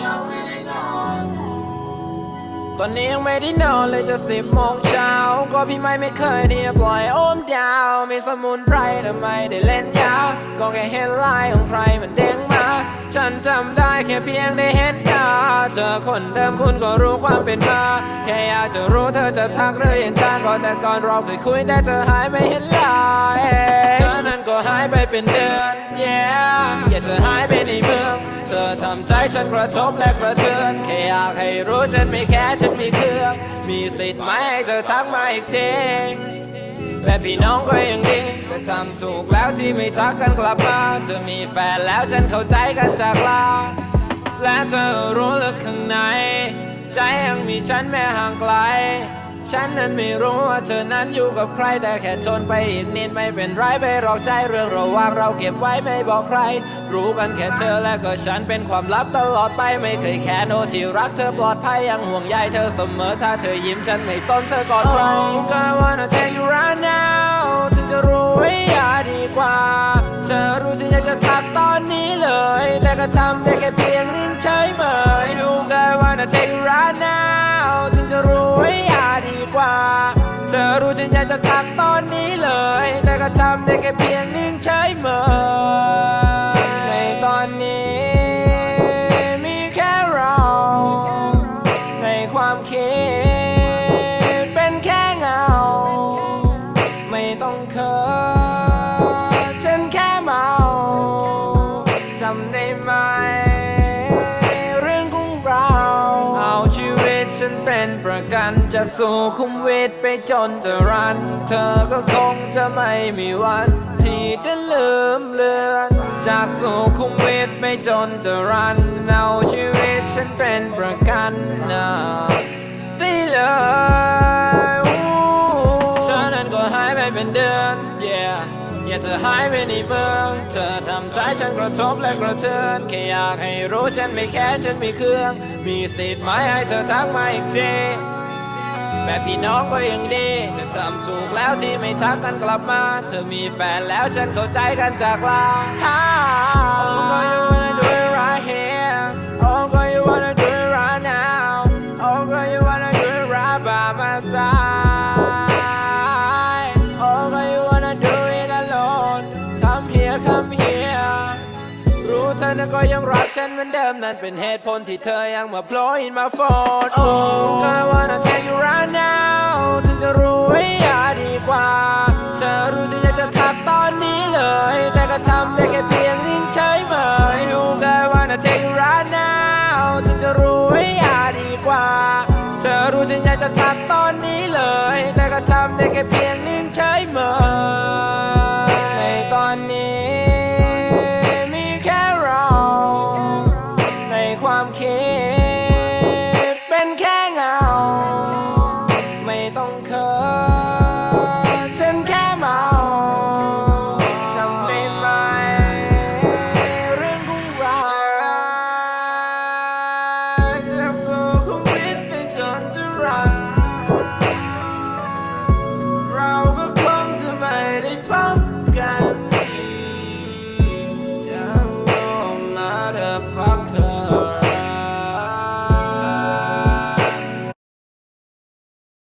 ยังไม่ได้นอน ตอนนี้ยังไม่ได้นอนเลยจะสิบโมงเช้า ก็พี่ไม่ไม่เคยที่จะปล่อยโอมดาว มีสมุนไพรแต่ไมได้เล่นยาว ก็แค่เห็นลายของใครมันเด้งมา ฉันจำได้แค่เพียงได้เห็นหน้าเจอคนเดิมคุณก็รู้ความเป็นมา แค่อยากจะรู้เธอจะทักหรือยังจ้างก็แต่ก่อนเราเคยคุยแต่เธอหายไม่เห็นลายเธอนั้นก็หายไปเป็นเดือน yeah อยาเธอหายไปในเมือง ทำใจฉันกระทบและกระเทือนแค่อยากให้รู้ฉันไม่แค่ฉันมีเครื่อง มีสิทธิ์ไหมให้เธอทักมาอีกทีและพี่น้องก็ยังดีแต่ทำถูกแล้วที่ไม่ทักกันกลับมาเธอมีแฟนแล้วฉันเข้าใจกันจากลาและเธอรู้ลึกข้างใน ใจยังมีฉันแม้ห่างไกล ฉันนั้นไม่รู้ว่าเธอนั้นอยู่กับใคร แต่แค่ทนไปอีกนิดไม่เป็นไรไปหรอกใจเรื่องระหว่างเราเก็บไว้ไม่บอกใคร รู้กันแค่เธอและก็ฉันเป็นความลับตลอดไปไม่เคยแค่โนที่รักเธอปลอดภัยยังห่วงใยเธอเสมอถ้าเธอยิ้มฉันไม่สนเธอกอดใครก็ wanna take you right now ถึงจะรู้ไว้ยาดีกว่า เธอรู้ฉันอยากจะทักตอนนี้เลย แต่ก็ทำได้แค่เพียงนิ่งเฉยเมยรู้กัน wanna take you อยากจะทักตอนนี้เลย แต่ก็ทำได้แค่เพียงนิ่งเฉยเมยในตอนนี้ มีแค่เรา ในความคิด ฉันเป็นประกันจะสู่คุ้มเวทไปจนจะรัน เธอก็คงจะไม่มีวัน ที่จะลืมเลือน จากสู่คุ้มเวทไปจนจะรัน เอาชีวิตฉันเป็นประกันนะ อย่าเธอหายไปในเมืองเธอทำใจฉันกระทบและกระเทือนแค่อยากให้รู้ฉันไม่แค่ฉันมีเครื่อง มีสิทธิ์ไหมให้เธอทักมาอีกทีแบบพี่น้องก็ยังดีแต่ทำถูกแล้วที่ไม่ทักกันกลับมา เธอมีแฟนแล้วฉันเข้าใจกันจากลา Oh girl you wanna do it right here Oh girl you wanna do it right now Oh girl you wanna do it right by my side Come here come here รู้เธอนั้นก็ยังรักฉันเหมือนเดิมนั่นเป็นเหตุผลที่เธอยังมาโผล่อินมาโฟน Oh I wanna take you right now ถึงจะรู้ไว้อย่าดีกว่า เธอรู้ฉันอยากจะทักตอนนี้เลย แต่ก็ทำได้แค่เพียงนิ่งเฉยเมย Oh I wanna take you right now ถึงจะรู้ไว้อย่าดีกว่า เธอรู้ฉันอยากจะทักตอนนี้เลย แต่ก็ทำได้แค่เพียงนิ่งเฉยเมย